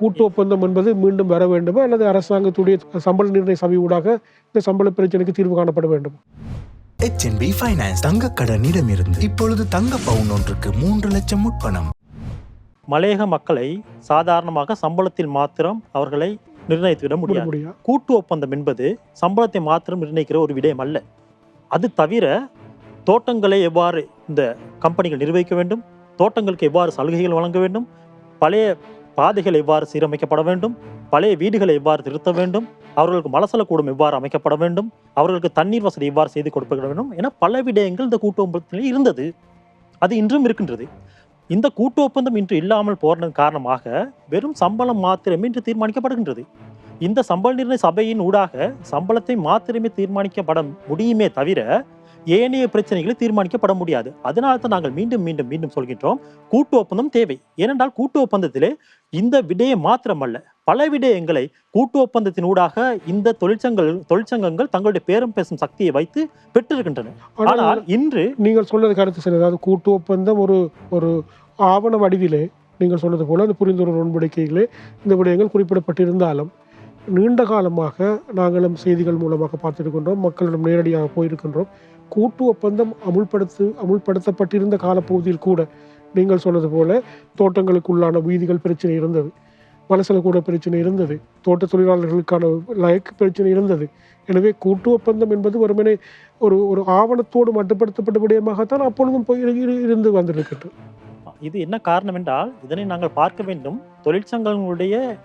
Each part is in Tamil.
கூட்டு ஒப்பந்தம் என்பது மீண்டும் வர வேண்டுமா? அல்லது அரசாங்கத்துடைய சம்பள நிர்ணய சபை ஊடாக இந்த சம்பள பிரச்சனைக்கு தீர்வு காணப்பட வேண்டும்? HNB ஃபைனான்ஸ் தங்க கடனிடமிருந்து இப்பொழுது தங்க பவுன் ஒன்றுக்கு மூன்று லட்சம் முற்பணம் மலையக மக்களை சாதாரணமாக சம்பளத்தில் மாத்திரம் அவர்களை நிர்ணயித்துவிட முடியாது. முடியா கூட்டு ஒப்பந்தம் என்பது சம்பளத்தை மாத்திரம் நிர்ணயிக்கிற ஒரு விடயம் அல்ல. அது தவிர தோட்டங்களை எவ்வாறு இந்த கம்பெனிகள் நிர்வகிக்க வேண்டும்? தோட்டங்களுக்கு எவ்வாறு சலுகைகள் வழங்க வேண்டும்? பழைய பாதைகள் எவ்வாறு சீரமைக்கப்பட வேண்டும்? பழைய வீடுகளை எவ்வாறு திருத்த வேண்டும்? அவர்களுக்கு மலசல கூடம் எவ்வாறு அமைக்கப்பட வேண்டும்? அவர்களுக்கு தண்ணீர் வசதி எவ்வாறு செய்து கொடுக்கப்பட வேண்டும்? என பல விடயங்கள் இந்த கூட்டு ஒப்பந்தத்தில் இருந்தது. அது இன்றும் இருக்கின்றது. இந்த கூட்டு ஒப்பந்தம் இன்று இல்லாமல் போனதன் காரணமாக வெறும் சம்பளம் மாத்திரமே இன்று தீர்மானிக்கப்படுகின்றது. இந்த சம்பள நிர்ணய சபையின் ஊடாக சம்பளத்தை மாத்திரமே தீர்மானிக்கப்பட முடியுமே தவிர ஏனைய பிரச்சனைகளை தீர்மானிக்கப்பட முடியாது. அதனால தான் நாங்கள் மீண்டும் மீண்டும் மீண்டும் சொல்கின்றோம் கூட்டு ஒப்பந்தம் தேவை. ஏனென்றால் கூட்டு ஒப்பந்தத்திலே இந்த விடயம் மாத்திரமல்ல. பல விடயங்களை கூட்டு ஒப்பந்தத்தின் ஊடாக இந்த தொழிற்சங்கள் தொழிற்சங்கங்கள் தங்களுடைய பேரம் பேசும் சக்தியை வைத்து பெற்றிருக்கின்றன. ஆனால் ஆனால் இன்று நீங்கள் சொன்னது கருத்து சரி. அதாவது கூட்டு ஒப்பந்தம் ஒரு ஒரு ஆவண வடிவிலே நீங்கள் சொன்னது போல அந்த புரிந்துணர்வு உடன்படிக்கைகளே இந்த விடயங்கள் குறிப்பிடப்பட்டிருந்தாலும் நீண்ட காலமாக நாங்களும் செய்திகள் மூலமாக பார்த்திருக்கின்றோம். மக்களிடம் நேரடியாக போயிருக்கின்றோம். கூட்டு ஒப்பந்தம் அமுல்படுத்து அமுல்படுத்தப்பட்டிருந்த காலப்பகுதியில் கூட நீங்கள் சொன்னது போல தோட்டங்களுக்குள்ளான வீதிகள் பிரச்சனை இருந்தது. மலசல கூட பிரச்சனை இருந்தது. தோட்ட தொழிலாளர்களுக்கான லயக்கு பிரச்சனை இருந்தது. எனவே கூட்டு ஒப்பந்தம் என்பது வெறுமனே ஒரு ஒரு ஆவணத்தோடு மட்டுப்படுத்தப்பட்ட விடயமாகத்தான் அப்பொழுதும் போய் இரு- இரு- இருந்து வந்திருக்கிறது. இது என்ன காரணம் என்றால் இதனை நாங்கள் பார்க்க வேண்டும். தொழிற்சங்கங்களுடைய பேரம்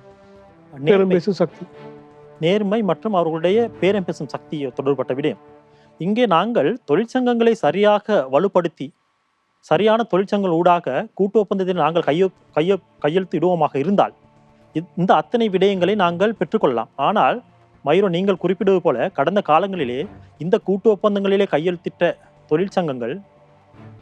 நேர்மை பேசும் சக்தி. நேர்மை மற்றும் அவர்களுடைய பேரம் பேசும் சக்தி தொடர்பட்ட விடயம். இங்கே நாங்கள் தொழிற்சங்கங்களை சரியாக வலுப்படுத்தி சரியான தொழிற்சங்கங்கள் ஊடாக கூட்டு ஒப்பந்தத்தில் நாங்கள் கையொ கைய கையெழுத்து இடுவோமாக இருந்தால் இந்த அத்தனை விடயங்களை நாங்கள் பெற்றுக்கொள்ளலாம். ஆனால் மயூரோ நீங்கள் குறிப்பிடுவது போல கடந்த காலங்களிலே இந்த கூட்டு ஒப்பந்தங்களிலே கையெழுத்திட்ட தொழிற்சங்கங்கள்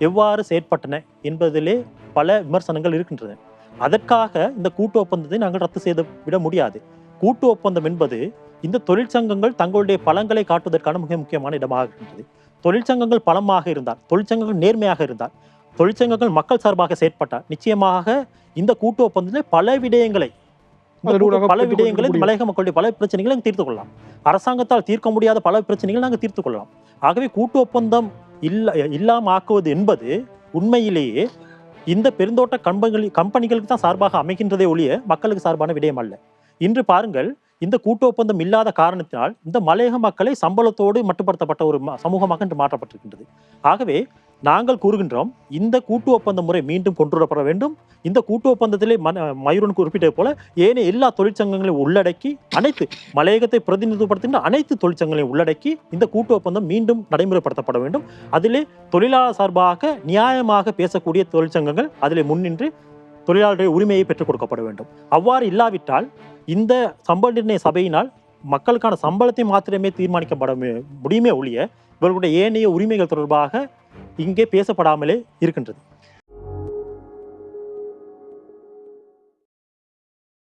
எவ்வாறு செயற்பட்டன என்பதிலே பல விமர்சனங்கள் இருக்கின்றன. அதற்காக இந்த கூட்டு ஒப்பந்தத்தை நாங்கள் ரத்து செய்து விட முடியாது. கூட்டு ஒப்பந்தம் என்பது இந்த தொழிற்சங்கங்கள் தங்களுடைய பலங்களை காட்டுவதற்கான மிக முக்கியமான இடமாக இருக்கின்றது தொழிற்சங்கங்கள் பலமாக இருந்தால் தொழிற்சங்கங்கள் நேர்மையாக இருந்தால் தொழிற்சங்கங்கள் மக்கள் சார்பாக செயற்பட்டால் நிச்சயமாக இந்த கூட்டு ஒப்பந்தத்தில் பல விடயங்களை பல விடயங்களை. மலையக மக்களுடைய பல பிரச்சனைகளை நாங்கள் தீர்த்து கொள்ளலாம். அரசாங்கத்தால் தீர்க்க முடியாத பல பிரச்சனைகளை நாங்கள் தீர்த்து கொள்ளலாம். ஆகவே கூட்டு ஒப்பந்தம் இல்ல இல்லாம ஆக்குவது என்பது உண்மையிலேயே இந்த பெருந்தோட்ட கம்பெனிகள் கம்பெனிகளுக்கு தான் சார்பாக அமைகின்றதே ஒழிய மக்களுக்கு சார்பான விடயம் அல்ல. இன்று பாருங்கள் இந்த கூட்டு ஒப்பந்தம் இல்லாத காரணத்தினால் இந்த மலையக மக்களை சம்பளத்தோடு மட்டுப்படுத்தப்பட்ட ஒரு சமூகமாக இன்று மாற்றப்பட்டிருக்கின்றது. ஆகவே நாங்கள் கூறுகின்றோம் இந்த கூட்டு ஒப்பந்த முறை மீண்டும் கொண்டு வரப்பட வேண்டும். இந்த கூட்டு ஒப்பந்தத்திலே மயூரன் குறிப்பிட்டது போல ஏனைய எல்லா தொழிற்சங்கங்களையும் உள்ளடக்கி அனைத்து மலையகத்தை பிரதிநிதித்துவப்படுத்துகின்ற அனைத்து தொழிற்சங்கங்களையும் உள்ளடக்கி இந்த கூட்டு ஒப்பந்தம் மீண்டும் நடைமுறைப்படுத்தப்பட வேண்டும். அதிலே தொழிலாளர் சார்பாக நியாயமாக பேசக்கூடிய தொழிற்சங்கங்கள் அதிலே முன்னின்று தொழிலாளருடைய உரிமையை பெற்றுக் கொடுக்கப்பட வேண்டும். அவ்வாறு இல்லாவிட்டால் இந்த சம்பள நிர்ணய சபையினால் மக்களுக்கான சம்பளத்தை மாத்திரமே தீர்மானிக்கப்பட முடியுமே ஒழிய இவர்களுடைய ஏனைய உரிமைகள் தொடர்பாக இங்கே பேசப்படாமலே இருக்கின்றது.